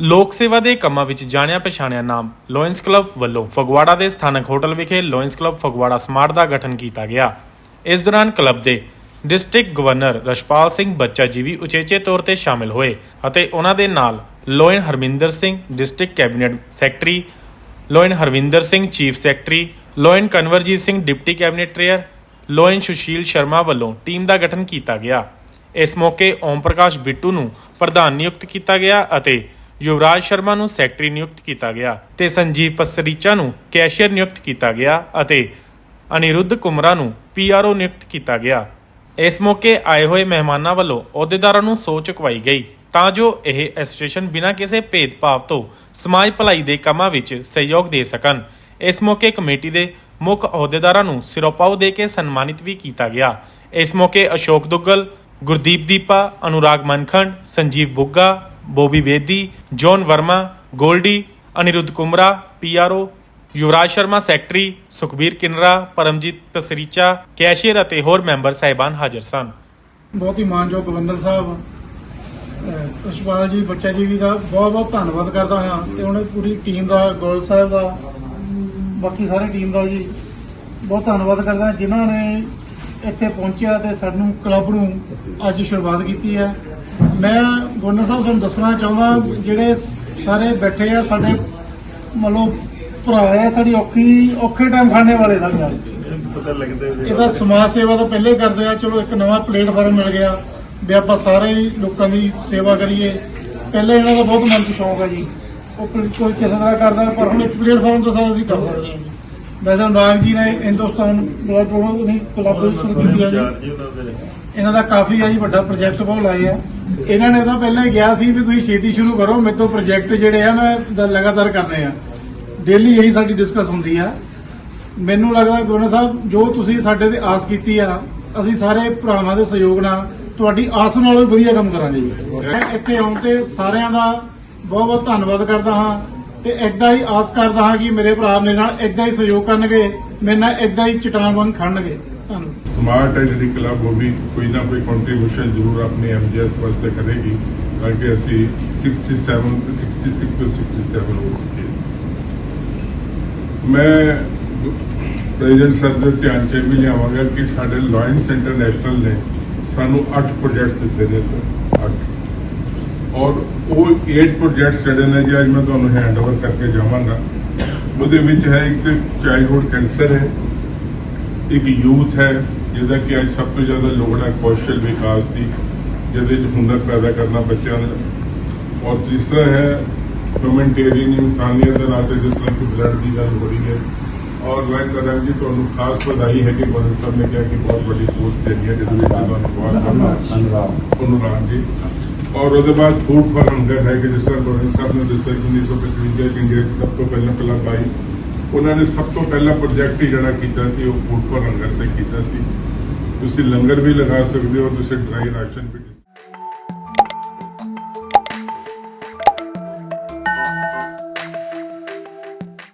ਲੋਕ ਸੇਵਾ ਦੇ ਕੰਮਾਂ ਵਿੱਚ ਜਾਣਿਆ ਪਛਾਣਿਆ ਨਾਮ ਲੋਇੰਸ ਕਲੱਬ ਵੱਲੋਂ ਫਗਵਾੜਾ ਦੇ ਸਥਾਨਕ ਹੋਟਲ ਵਿਖੇ ਲੋਇੰਸ ਕਲੱਬ ਫਗਵਾੜਾ ਸਮਾਰਟ ਦਾ ਗਠਨ ਕੀਤਾ ਗਿਆ। ਇਸ ਦੌਰਾਨ ਕਲੱਬ ਦੇ ਡਿਸਟ੍ਰਿਕਟ ਗਵਰਨਰ ਰਸ਼ਪਾਲ ਸਿੰਘ ਬੱਚਾ ਜੀ ਵੀ ਉਚੇਚੇ ਤੌਰ ਤੇ ਸ਼ਾਮਿਲ ਹੋਏ ਅਤੇ ਉਹਨਾਂ ਦੇ ਨਾਲ lion Harminder Singh, district cabinet secretary, lion Harvinder Singh, chief secretary, lion Kanwarjit Singh, deputy cabinet treasurer, lion Sushil Sharma ਵੱਲੋਂ ਟੀਮ ਦਾ ਗਠਨ ਕੀਤਾ ਗਿਆ। ਇਸ ਮੌਕੇ ਓਮ ਪ੍ਰਕਾਸ਼ ਬਿੱਟੂ ਨੂੰ ਪ੍ਰਧਾਨ ਨਿਯੁਕਤ ਕੀਤਾ ਗਿਆ ਅਤੇ ਯੁਵਰਾਜ ਸ਼ਰਮਾ ਨੂੰ ਸੈਕਟਰੀ ਨਿਯੁਕਤ ਕੀਤਾ ਗਿਆ ਤੇ ਸੰਜੀਵ ਪਸਰੀਚਾ ਨੂੰ ਕੈਸ਼ੀਅਰ ਨਿਯੁਕਤ ਕੀਤਾ ਗਿਆ ਅਤੇ ਅਨਿਰੁੱਧ ਕੁਮਰਾ ਨੂੰ ਪੀਆਰਓ ਨਿਯੁਕਤ ਕੀਤਾ ਗਿਆ। ਇਸ ਮੌਕੇ ਆਏ ਹੋਏ ਮਹਿਮਾਨਾਂ ਵੱਲੋਂ ਅਹੁਦੇਦਾਰਾਂ ਨੂੰ ਸਹੁੰ ਚੁਕਵਾਈ ਗਈ ਤਾਂ ਜੋ ਇਹ ਐਸੋਸੀਏਸ਼ਨ ਬਿਨਾਂ ਕਿਸੇ ਭੇਦਭਾਵ ਤੋਂ ਸਮਾਜ ਭਲਾਈ ਦੇ ਕੰਮਾਂ ਵਿੱਚ ਸਹਿਯੋਗ ਦੇ ਸਕਣ। ਇਸ ਮੌਕੇ ਕਮੇਟੀ ਦੇ ਮੁੱਖ ਅਹੁਦੇਦਾਰਾਂ ਨੂੰ ਸਿਰੋਪਾਓ ਦੇ ਕੇ ਸਨਮਾਨਿਤ ਵੀ ਕੀਤਾ ਗਿਆ। ਇਸ ਮੌਕੇ Ashok Duggal, Gurdeep Deepa, Anurag Mankhand, Sanjeev Bugga Bobby Bedi John Verma Goldie Anirudh Kumra PRO Yuvraj Sharma secretary Sukhbir Kinra Paramjit Pasricha cashier ਅਤੇ ਹੋਰ ਮੈਂਬਰ ਸਾਹਿਬਾਨ ਹਾਜ਼ਰ ਸਨ। ਬਹੁਤ ਹੀ ਮਾਨਯੋਗ ਗਵਰਨਰ ਸਾਹਿਬ, ਅਹ ਜੀ, ਬੱਚਾ ਜੀ ਵੀ ਦਾ ਬਹੁਤ ਬਹੁਤ ਧੰਨਵਾਦ ਕਰਦਾ ਹਾਂ ਤੇ ਉਹਨੇ ਪੂਰੀ ਟੀਮ ਦਾ ਗੋਲ ਸਾਹਿਬ ਦਾ, ਬਾਕੀ ਸਾਰੇ ਟੀਮ ਦਾ ਜੀ ਬਹੁਤ ਧੰਨਵਾਦ ਕਰਦਾ, ਜਿਨ੍ਹਾਂ ਨੇ ਇੱਥੇ ਪਹੁੰਚਿਆ ਤੇ ਸਾਨੂੰ ਕਲੱਬ ਨੂੰ ਅੱਜ ਸ਼ੁਰੂਆਤ ਕੀਤੀ ਹੈ। ਮੈਂ ਗਵਰਨਰ ਸਾਹਿਬ ਤੁਹਾਨੂੰ ਦੱਸਣਾ ਚਾਹੁੰਦਾ, ਜਿਹੜੇ ਸਾਰੇ ਬੈਠੇ ਆ, ਸਾਡੇ ਮਤਲਬ ਭਰਾ ਆ, ਸਾਡੀ ਔਖੀ, ਔਖੇ ਟਾਈਮ ਖਾਣੇ ਵਾਲੇ ਸਾਡੇ ਨਾਲ। ਇਹਦਾ ਸਮਾਜ ਸੇਵਾ ਤਾਂ ਪਹਿਲੇ ਕਰਦੇ ਆ, ਚਲੋ ਇੱਕ ਨਵਾਂ ਪਲੇਟਫਾਰਮ ਮਿਲ ਗਿਆ, ਵੀ ਆਪਾਂ ਸਾਰੇ ਲੋਕਾਂ ਦੀ ਸੇਵਾ ਕਰੀਏ। ਪਹਿਲੇ ਇਹਨਾਂ ਦਾ ਬਹੁਤ ਮਨ ਚ ਸ਼ੌਂਕ ਆ ਜੀ। ਉਹ ਕੋਈ ਕਿਸੇ ਤਰ੍ਹਾਂ ਕਰਦਾ, ਪਰ ਹੁਣ ਇੱਕ ਪਲੇਟਫਾਰਮ ਤੋਂ ਸਾਰਾ ਅਸੀਂ ਕਰ ਸਕਦੇ ਹਾਂ ਵੈਸੇ ਅਨੁਰਾਗ ਜੀ ਨੇ ਹਿੰਦੁਸਤਾਨ ਬਲੱਡ ਡੋਨਰ ਨਹੀਂ ਕਲੱਬ ਕੀਤੀ ਹੈ ਜੀ। ਇਹਨਾਂ ਦਾ ਕਾਫੀ ਆ ਜੀ ਵੱਡਾ ਪ੍ਰੋਜੈਕਟ ਬਹੁਤ ਲਾਏ ਆ। ਇਹਨਾਂ ਨੇ ਤਾਂ ਪਹਿਲਾਂ ਹੀ ਕਿਹਾ ਸੀ ਵੀ ਤੁਸੀਂ ਛੇਤੀ ਸ਼ੁਰੂ ਕਰੋ, ਮੇਰੇ ਤੋਂ ਪ੍ਰੋਜੈਕਟ ਜਿਹੜੇ ਆ ਮੈਂ ਦ- ਲਗਾਤਾਰ ਕਰਨੇ ਆ। ਡੇਲੀ ਇਹੀ ਸਾਡੀ ਡਿਸਕਸ ਹੁੰਦੀ ਆ। ਮੈਨੂੰ ਲੱਗਦਾ ਗਵਰਨਰ ਸਾਹਿਬ, ਜੋ ਤੁਸੀਂ ਸਾਡੇ ਤੇ ਆਸ ਕੀਤੀ ਆ, ਅਸੀਂ ਸਾਰੇ ਭਰਾਵਾਂ ਦੇ ਸਹਿਯੋਗ ਨਾਲ ਤੁਹਾਡੀ ਆਸ ਨਾਲੋਂ ਵੀ ਵਧੀਆ ਕੰਮ ਕਰਾਂਗੇ ਜੀ। ਮੈਂ ਇੱਥੇ ਆਉਣ ਤੇ ਸਾਰਿਆਂ ਦਾ ਬਹੁਤ ਬਹੁਤ ਧੰਨਵਾਦ ਕਰਦਾ ਹਾਂ ਤੇ ਏਦਾਂ ਹੀ ਆਸ ਕਰਦਾ ਹਾਂ ਕਿ ਮੇਰੇ ਭਰਾ ਮੇਰੇ ਨਾਲ ਏਦਾਂ ਹੀ ਸਹਿਯੋਗ ਕਰਨਗੇ, ਮੇਰੇ ਨਾਲ ਏਦਾਂ ਹੀ ਚਟਾਨ ਵਾਂਗ ਖੜਨਗੇ। ਧੰਨਵਾਦ ਸਮਾਰਟ ਹੈ ਜਿਹੜੀ ਕਲੱਬ ਉਹ ਵੀ ਕੋਈ ਨਾ ਕੋਈ ਕੰਟਰੀਬਿਊਸ਼ਨ ਜ਼ਰੂਰ ਆਪਣੀ ਐਮਜੀਐਸ ਵਾਸਤੇ ਕਰੇਗੀ, ਤਾਂ ਕਿ ਅਸੀਂ 67 66 ਔਰ 67 ਹੋ ਸਕੇ ਮੈਂ ਪ੍ਰੈਜ਼ੀਡੈਂਟ ਸਰ ਦੇ ਧਿਆਨ ਚ ਵੀ ਲਿਆਵਾਂਗਾ ਕਿ ਸਾਡੇ ਲਾਇਨਸ ਇੰਟਰਨੈਸ਼ਨਲ ਨੇ ਸਾਨੂੰ 8 ਪ੍ਰੋਜੈਕਟਸ ਦਿੱਤੇ ਨੇ ਸਰ 8 ਔਰ ਉਹ 8 ਪ੍ਰੋਜੈਕਟਸ ਜਿਹੜੇ ਨੇ ਜੀ, ਅੱਜ ਮੈਂ ਤੁਹਾਨੂੰ ਹੈਂਡਓਵਰ ਕਰਕੇ ਜਾਵਾਂਗਾ। ਉਹਦੇ ਵਿੱਚ ਹੈ ਇੱਕ ਚਾਈਲਡਹੁੱਡ ਕੈਂਸਰ ਹੈ ਇੱਕ ਯੂਥ ਹੈ ਜਿਹਦਾ ਕਿ ਅੱਜ ਸਭ ਤੋਂ ਜ਼ਿਆਦਾ ਲੋੜ ਹੈ ਕੌਸ਼ਲ ਵਿਕਾਸ ਦੀ ਜਿਹਦੇ 'ਚ ਹੁਨਰ ਪੈਦਾ ਕਰਨਾ ਬੱਚਿਆਂ ਦਾ ਔਰ ਤੀਸਰਾ ਹੈ ਹਿਊਮਨਟੇਰੀਅਨ ਇਨਸਾਨੀਅਤ ਦੇ ਨਾਤੇ ਜਿਸ ਤਰ੍ਹਾਂ ਕਿ ਬਲੱਡ ਦੀ ਗੱਲ ਹੋ ਰਹੀ ਹੈ। ਔਰ ਮੈਂ ਕਰਾਂ ਜੀ ਤੁਹਾਨੂੰ ਖਾਸ ਵਧਾਈ ਹੈ ਕਿ ਗਵਰਨਰ ਸਾਹਿਬ ਨੇ ਕਿਹਾ ਕਿ ਬਹੁਤ ਵੱਡੀ ਪੋਸਟ ਦੇਣੀ ਹੈ ਜਿਸ ਵਿੱਚ ਤੁਹਾਨੂੰ ਬਹੁਤ ਬਹੁਤ। ਅਨੁਰਾਗ ਜੀ। ਔਰ ਉਹਦੇ ਬਾਅਦ ਫੂਡ ਫॉर ਹੰਗਰ ਹੈ ਕਿ ਜਿਸ ਤਰ੍ਹਾਂ ਗਵਰਨਰ ਸਾਹਿਬ ਨੇ ਦੱਸਿਆ ਕਿ 1955 ਚ ਇੰਡੀਆ ਸਭ ਤੋਂ ਪਹਿਲਾਂ ਕਲੱਬ ਆਈ ਉਹਨਾਂ ਨੇ ਸਭ ਤੋਂ ਪਹਿਲਾ ਪ੍ਰੋਜੈਕਟ ਹੀ ਜਿਹੜਾ ਕੀਤਾ ਸੀ, ਉਹ ਫੂਡ ਲੰਗਰ ਤੇ ਕੀਤਾ ਸੀ। ਤੁਸੀਂ ਲੰਗਰ ਵੀ ਲਗਾ ਸਕਦੇ ਹੋ, ਤੁਸੀਂ ਡਰਾਈ ਰਾਸ਼ਨ ਵੀ